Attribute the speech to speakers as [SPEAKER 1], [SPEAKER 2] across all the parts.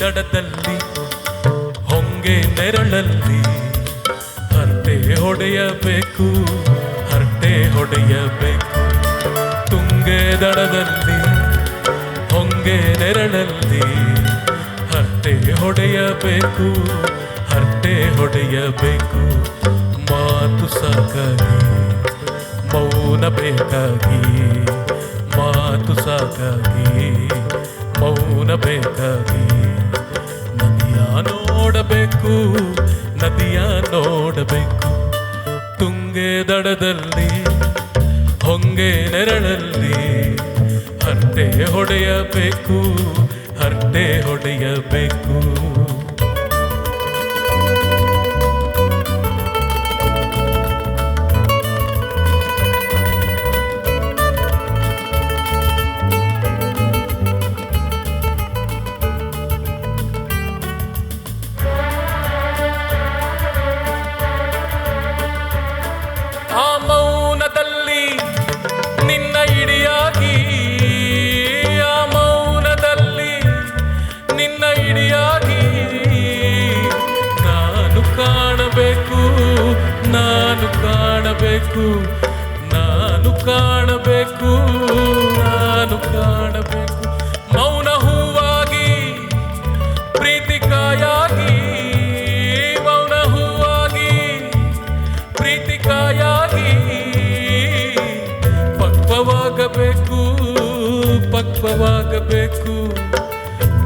[SPEAKER 1] ದಡದಲ್ಲಿ ಹೊಂಗೆ ನೆರಳಲ್ಲಿ ಹರಟೆ ಹೊಡೆಯಬೇಕು ಹರಟೆ ಹೊಡೆಯಬೇಕು. ತುಂಗೆ ದಡದಲ್ಲಿ ಹೊಂಗೆ ನೆರಳಲ್ಲಿ ಹರಟೆ ಹೊಡೆಯಬೇಕು ಹರಟೆ ಹೊಡೆಯಬೇಕು. ಮಾತು ಸಾಕಾಗಿ, ಮೌನ ಬೇಕಾಗಿ, ಮಾತು ಸಾಕಾಗಿ, ಮೌನ ಬೇಕಾಗಿ. ನೋಡಬೇಕು ನದಿಯ ನೋಡಬೇಕು ತುಂಗೆ ದಡದಲ್ಲಿ ಹೊಂಗೆ ನೆರಳಲ್ಲಿ ಹರಟೆ ಹೊಡೆಯಬೇಕು ಹರಟೆ ಹೊಡೆಯಬೇಕು. ಕಾಣಬೇಕು, ನಾನು ಕಾಣಬೇಕು ನಾನು ಕಾಣಬೇಕು. ಮೌನ ಹೂವಾಗಿ ಪ್ರೀತಿ ಕಾಯಾಗಿ ಮೌನ ಹೂವಾಗಿ ಪ್ರೀತಿ ಕಾಯಾಗಿ ಪಕ್ವವಾಗಬೇಕು ಪಕ್ವವಾಗಬೇಕು.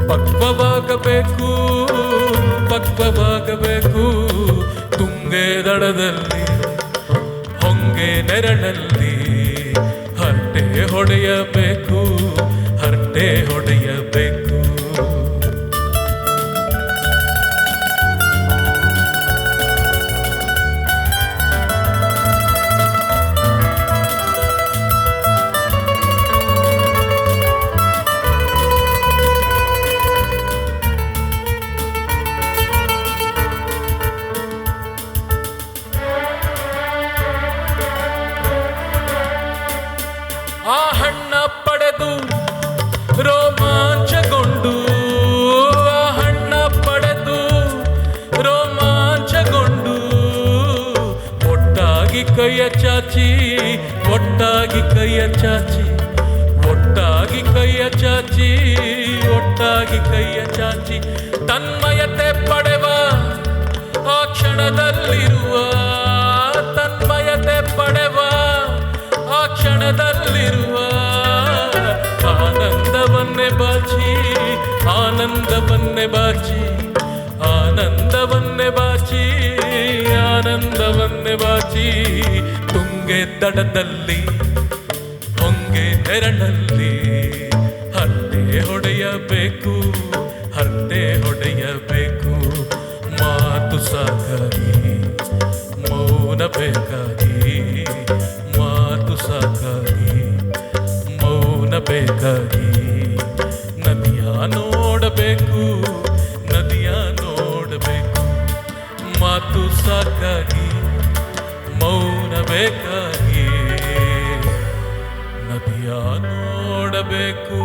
[SPEAKER 1] ಪಕ್ವವಾಗಬೇಕು ಪಕ್ವವಾಗಬೇಕು. ತುಂಗೆ ದಡದಲ್ಲಿ ಹೊಂಗೆ ನೆರಳಲ್ಲಿ ಹರಟೆ ಹೊಡೆಯಬೇಕು ಕೈಯ ಚಾಚಿ, ಒಟ್ಟಾಗಿ ಕೈಯ ಚಾಚಿ, ಒಟ್ಟಾಗಿ ಕೈಯ ಚಾಚಿ, ಒಟ್ಟಾಗಿ ಕೈಯ ಚಾಚಿ. ತನ್ಮಯತೆ ಪಡೆವ ಆ ಕ್ಷಣದಲ್ಲಿರುವ, ತನ್ಮಯತೆ ಪಡೆವ ಆ ಕ್ಷಣದಲ್ಲಿರುವ ಆನಂದವನ್ನೇ ಬಾಚಿ ಆನಂದವನ್ನೇ ಬಾಚಿ ಆನಂದವನ್ನೇ ಬಾಚಿ ಆನಂದವನ್ನೇ ಬಾಚಿ ತುಂಗೆ ದಡದಲ್ಲಿ, ಹೊಂಗೆ ನೆರಳಲ್ಲಿ ಹತ್ತೆ ಹೊಡೆಯಬೇಕು ಹತ್ತೆ ಹೊಡೆಯಬೇಕು, ಮಾತು ಸಾಕಾಗಿ, ಮೌನ ಬೇಕಾಗಿ, ಮಾತು ಸಾಕಾಗಿ, ಮೌನ ಬೇಕಾಗಿ, ನದಿಯ ನೋಡಬೇಕು ನದಿಯ ನೋಡಬೇಕು, ಮಾತು ಸಾಕಾಗಿ. ಮೌನ ಬೇಕಾಗಿ ನದಿಯ ನೋಡಬೇಕು.